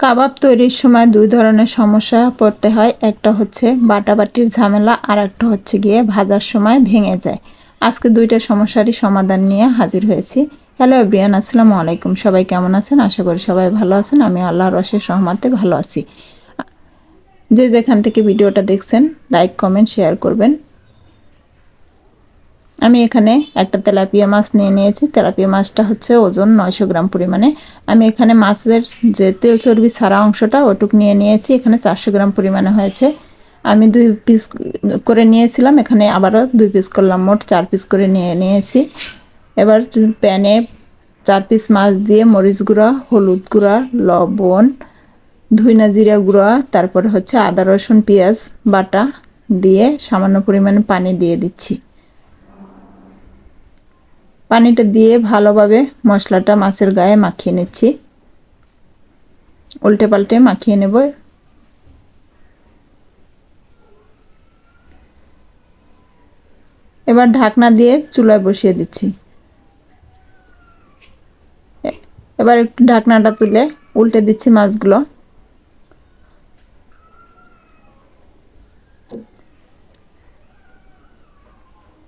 কাবাব তৈরির সময় দুই ধরনের সমস্যা পড়তে হয়। একটা হচ্ছে বাটাবাটির ঝামেলা আর একটা হচ্ছে গিয়ে ভাজার সময় ভেঙে যায়। আজকে দুইটা সমস্যারই সমাধান নিয়ে হাজির হয়েছি। হ্যালো এব্রিয়ান আসসালামু আলাইকুম। সবাই কেমন আছেন? আশা করি সবাই ভালো আছেন। আমি আল্লাহর রসের সহমাতে ভালো আছি। যে যেখান থেকে ভিডিওটা দেখছেন, লাইক, কমেন্ট, শেয়ার করবেন। আমি এখানে একটা তেলাপিয়া মাছ নিয়ে নিয়েছি। তেলাপিয়া মাছটা হচ্ছে ওজন নয়শো গ্রাম পরিমাণে। আমি এখানে মাছের যে তেল চর্বি সারা অংশটা ওটুক নিয়ে নিয়েছি। এখানে চারশো গ্রাম পরিমাণে হয়েছে। আমি দুই পিস করে নিয়েছিলাম। এখানে আবারও দুই পিস করলাম। মোট চার পিস করে নিয়ে নিয়েছি। এবার প্যানে চার পিস মাছ দিয়ে মরিচ গুঁড়া, হলুদ গুঁড়া, লবণ, ধুইনা জিরা গুঁড়া, তারপরে হচ্ছে আদা রসুন, পেঁয়াজ বাটা দিয়ে সামান্য পরিমাণে পানি দিয়ে দিচ্ছি। পানিটা দিয়ে ভালোভাবে মশলাটা মাছের গায়ে মাখিয়ে নিচ্ছি। উল্টে পাল্টে মাখিয়ে নেব। এবার ঢাকনা দিয়ে চুলায় বসিয়ে দিচ্ছি। এবার একটু ঢাকনাটা তুলে উল্টে দিচ্ছি মাছগুলো।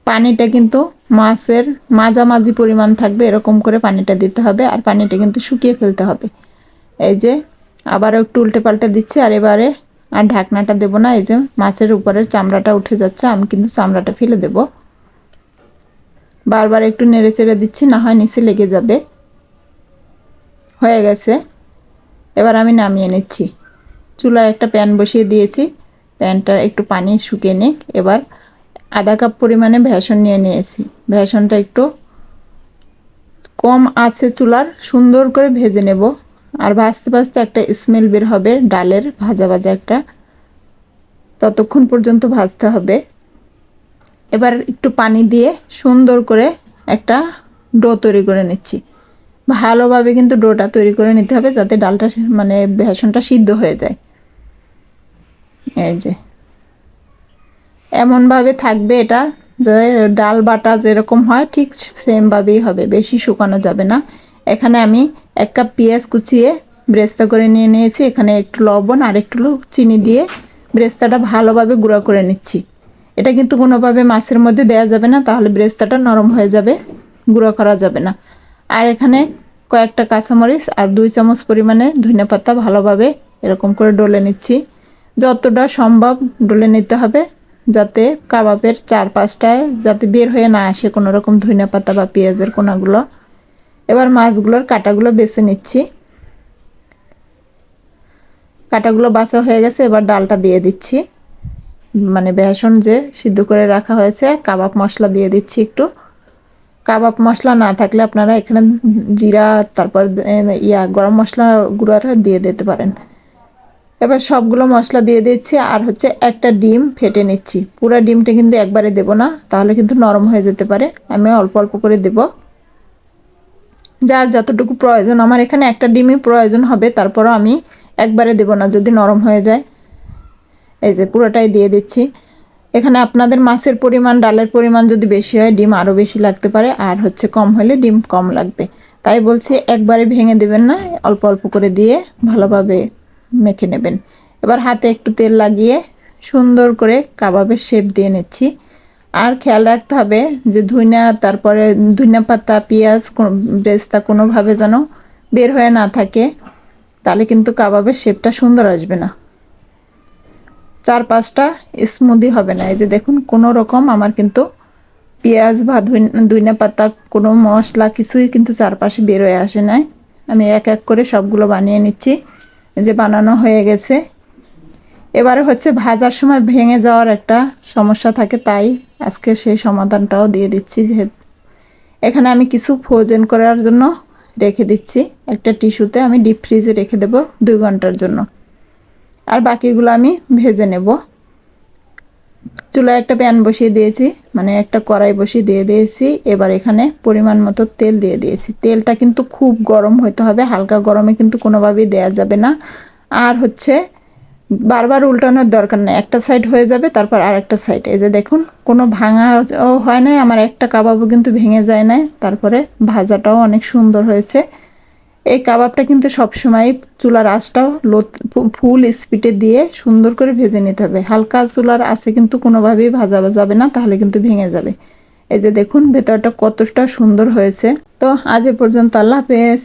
পানিটা কিন্তু মাছের মাঝামাঝি পরিমাণ থাকবে, এরকম করে পানিটা দিতে হবে আর পানিটা কিন্তু শুকিয়ে ফেলতে হবে। এই যে আবারও একটু উল্টে পাল্টে দিচ্ছি আর এবারে আর ঢাকনাটা দেবো না, এই যে মাছের উপরের চামড়াটা উঠে যাচ্ছে, আমি কিন্তু চামড়াটা ফেলে দেব। বারবার একটু নেড়ে চেড়ে দিচ্ছি, না হয় নিচে লেগে যাবে। হয়ে গেছে। এবার আমি নামিয়ে নিচ্ছি। চুলায় একটা প্যান বসিয়ে দিয়েছি। প্যানটা একটু পানি শুকিয়ে নিক। এবার আধা কাপ পরিমাণে ভেষণ নিয়ে নিয়েছি। ভেষণটা একটু কম আছে চুলার, সুন্দর করে ভেজে নেব। আর ভাজতে ভাজতে একটা স্মেল বের হবে, ডালের ভাজা ভাজা একটা। ততক্ষণ পর্যন্ত ভাজতে হবে। এবার একটু পানি দিয়ে সুন্দর করে একটা ডো তৈরি করে নিচ্ছি। ভালোভাবে কিন্তু ডোটা তৈরি করে নিতে হবে যাতে ডালটা মানে ভেষণটা সিদ্ধ হয়ে যায়। এই যে। এমনভাবে থাকবে এটা, যে ডাল বাটা যেরকম হয়, ঠিক সেমভাবেই হবে, বেশি শুকানো যাবে না। এখানে আমি এক কাপ পেঁয়াজ কুচিয়ে ব্রেস্তা করে নিয়ে নিয়েছি, এখানে একটু লবণ আর একটু চিনি দিয়ে ব্রেস্তাটা ভালোভাবে গুঁড়া করে নিচ্ছি। এটা কিন্তু কোনোভাবে মাছের মধ্যে দেওয়া যাবে না, তাহলে ব্রেস্তাটা নরম হয়ে যাবে, গুঁড়ো করা যাবে না। আর এখানে কয়েকটা কাঁচামরিচ আর দুই চামচ পরিমাণে ধনে পাতা ভালোভাবে এরকম করে ডলে নিচ্ছি। যতটা সম্ভব ডলে নিতে হবে। যাতে কাবাবের চার পাঁচটায় যাতে বের হয়ে না আসে কোনো রকম ধনিয়া পাতা বা পেঁয়াজের কোনাগুলো। এবার মাছগুলোর কাটাগুলো বেছে নিচ্ছি। কাটাগুলো বাছা হয়ে গেছে, এবার ডালটা দিয়ে দিচ্ছি। মানে বেসন যে সিদ্ধ করে রাখা হয়েছে, কাবাব মশলা দিয়ে দিচ্ছি একটু। কাবাব মশলা না থাকলে আপনারা এখানে জিরা, তারপর ইয়া, গরম মশলা গুঁড়াটা দিয়ে দিতে পারেন। এবার সবগুলো মশলা দিয়ে দিচ্ছি, আর হচ্ছে একটা ডিম ফেটে নিচ্ছি। পুরো ডিমটা কিন্তু একবারে দেব না, তাহলে কিন্তু নরম হয়ে যেতে পারে। আমি অল্প অল্প করে দেব। যার যতটুকু প্রয়োজন, আমার এখানে একটা ডিমই প্রয়োজন হবে, তারপরও আমি একবারে দেব না, যদি নরম হয়ে যায়। এই যে পুরোটাই দিয়ে দিচ্ছি। এখানে আপনাদের মাছের পরিমাণ, ডালের পরিমাণ যদি বেশি হয়, ডিম আরও বেশি লাগতে পারে, আর হচ্ছে কম হলে ডিম কম লাগবে। তাই বলছি, একবারে ভেঙে দেবেন না, অল্প অল্প করে দিয়ে ভালোভাবে মেখে নেবেন। এবার হাতে একটু তেল লাগিয়ে সুন্দর করে কাবাবের শেপ দিয়ে নিচ্ছি। আর খেয়াল রাখতে হবে যে ধুইনা, তারপরে ধুইনা পাতা, পেঁয়াজ বেস্তা কোনোভাবে যেন বের হয়ে না থাকে, তাহলে কিন্তু কাবাবের শেপটা সুন্দর আসবে না। চার পাঁচটা স্মুদি হবে না। এই যে দেখুন, কোনো রকম আমার কিন্তু পেঁয়াজ বা ধুইনা পাতা, কোনো মশলা কিছুই কিন্তু চারপাশে বের হয়ে আসে নাই। আমি এক এক করে সবগুলো বানিয়ে নিচ্ছি। যে বানানো হয়ে গেছে। এবারে হচ্ছে ভাজার সময় ভেঙে যাওয়ার একটা সমস্যা থাকে, তাই আজকে সেই সমাধানটাও দিয়ে দিচ্ছি যেহেতু। এখানে আমি কিছু ফ্রোজেন করার জন্য রেখে দিচ্ছি। একটা টিস্যুতে আমি ডিপ ফ্রিজে রেখে দেব দুই ঘণ্টার জন্য। আর বাকিগুলো আমি ভেজে নেব। চুলায় একটা প্যান বসিয়ে দিয়েছি মানে একটা কড়াই বসিয়ে দিয়ে দিয়েছি। এবার এখানে পরিমাণ মতো তেল দিয়ে দিয়েছি। তেলটা কিন্তু খুব গরম হতে হবে, হালকা গরমে কিন্তু কোনোভাবেই দেয়া যাবে না। আর হচ্ছে, বারবার উল্টানোর দরকার নেই। একটা সাইড হয়ে যাবে, তারপর আর একটা সাইড এই যে দেখুন, কোনো ভাঙা হয় নাই, আমার একটা কাবাবও কিন্তু ভেঙে যায় নাই। তারপরে ভাজাটাও অনেক সুন্দর হয়েছে। এই কাবাবটা কিন্তু সবসময় চুলার আঁচটা লো ফুল স্পিডে দিয়ে সুন্দর করে ভেজে নিতে হবে। হালকা চুলার আছে কিন্তু কোনোভাবেই ভাজা যাবে না, তাহলে কিন্তু ভেঙে যাবে। এই যে দেখুন, ভেতরটা কতটা সুন্দর হয়েছে। তো আজ এ পর্যন্ত আল্লাহ হাফেজ।